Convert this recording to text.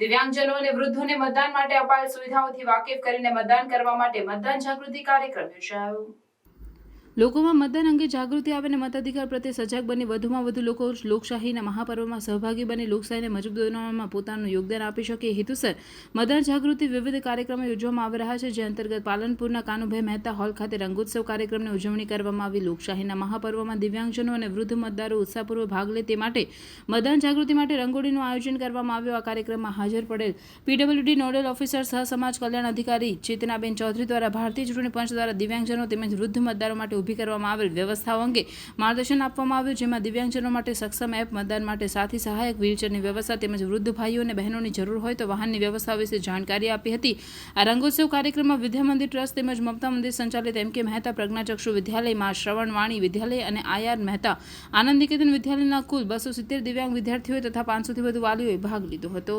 દિવ્યાંગજનો અને વૃદ્ધોને મતદાન માટે અપાયેલ સુવિધાઓથી વાકેફ કરીને મતદાન કરવા માટે મતદાન જાગૃતિ કાર્યક્રમ યોજાયો. લોકોમાં મતદાન અંગે જાગૃતિ આવે અને મતાધિકાર પ્રત્યે સજાગ બની વધુમાં વધુ લોકો લોકશાહીના મહાપર્વમાં સહભાગી બની લોકશાહીને મજબૂત બનાવવામાં પોતાનું યોગદાન આપી શકે હેતુસર મતદાન જાગૃતિ વિવિધ કાર્યક્રમો યોજવામાં આવી રહ્યા છે, જે અંતર્ગત પાલનપુરના કાનુભાઈ મહેતા હોલ ખાતે રંગોત્સવ કાર્યક્રમની ઉજવણી કરવામાં આવી. લોકશાહીના મહાપર્વમાં દિવ્યાંગજનો અને વૃદ્ધ મતદારો ઉત્સાહપૂર્વક ભાગ લે તે માટે મતદાન જાગૃતિ માટે રંગોળીનું આયોજન કરવામાં આવ્યું. આ કાર્યક્રમમાં હાજર પડેલ પીડબ્લ્યુડી નોડલ ઓફિસર સહ સમાજ કલ્યાણ અધિકારી ચેતનાબેન ચૌધરી દ્વારા ભારતીય ચૂંટણી પંચ દ્વારા દિવ્યાંગજનો તેમજ વૃદ્ધ મતદારો માટે ઊભી કરવામાં આવેલ વ્યવસ્થાઓ અંગે માર્ગદર્શન આપવામાં આવ્યું, જેમાં દિવ્યાંગજનો માટે સક્ષમ એપ, મતદાન માટે સાથી સહાયક, વ્હીલચેરની વ્યવસ્થા તેમજ વૃદ્ધ ભાઈઓ અને બહેનોની જરૂર હોય તો વાહનની વ્યવસ્થા વિશે જાણકારી આપી હતી. આ રંગોત્સવ કાર્યક્રમમાં વિદ્યામંદિર ટ્રસ્ટ તેમજ મમતા મંદિર સંચાલિત એમ કે મહેતા પ્રજ્ઞાચક્ષુ વિદ્યાલયમાં શ્રવણ વાણી વિદ્યાલય અને આયાર મહેતા આનંદ નિકેતન વિદ્યાલયના કુલ બસો સિત્તેર દિવ્યાંગ વિદ્યાર્થીઓ તથા પાંચસોથી વધુ વાલીઓએ ભાગ લીધો હતો.